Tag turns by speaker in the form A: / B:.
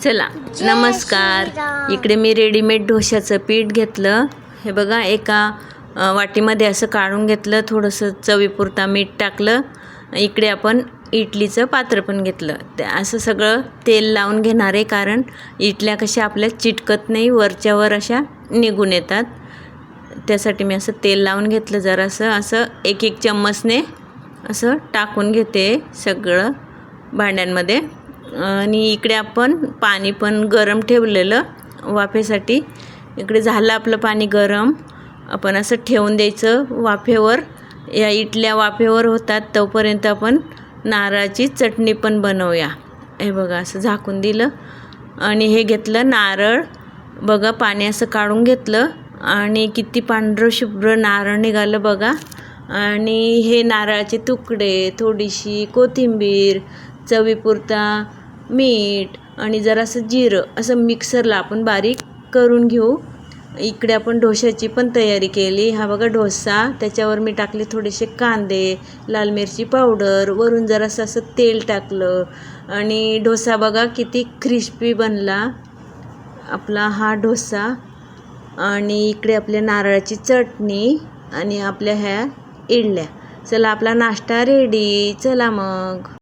A: चला नमस्कार. इकडे मी रेडीमेड डोश्याचं पीठ घेतलं. हे बघा एका वाटीमध्ये असं काढून घेतलं थोडंसं चवीपुरता मीठ टाकलं. इकडे आपण इडलीचं पात्र पण घेतलं. ते असं सगळं तेल लावून घेणार आहे कारण इडल्या कशा आपल्या चिटकत नाही वरच्यावर अशा निघून येतात. त्यासाठी मी असं तेल लावून घेतलं जरासं. असं एक एक चम्मचने असं टाकून घेते सगळं भांड्यांमध्ये. आणि इकडे आपण पाणी पण गरम ठेवलेलं वाफेसाठी. इकडे झालं आपलं पाणी गरम. आपण असं ठेवून द्यायचं वाफेवर. या इटल्या वाफेवर होतात तोपर्यंत आपण नारळाची चटणी पण बनवूया. हे बघा असं झाकून दिलं. आणि हे घेतलं नारळ. बघा पाणी असं काढून घेतलं. आणि किती पांढरं शुभ्र नारळ निघालं बघा. आणि हे नारळाचे तुकडे थोडीशी कोथिंबीर चवीपुरता मीठ आणि जरासं जिरं असं मिक्सरला आपण बारीक करून घेऊ. इकडे आपण डोशाची पण तयारी केली. हा बघा डोसा. त्याच्यावर मी टाकले थोडेसे कांदे लाल मिरची पावडर वरून जरासं असं तेल टाकलं. आणि डोसा बघा किती क्रिस्पी बनला. आपला हा डोसा. आणि इकडे आपल्या नारळाची चटणी आणि आपल्या ह्या इडल्या. चला आपला नाश्ता रेडी चला मग.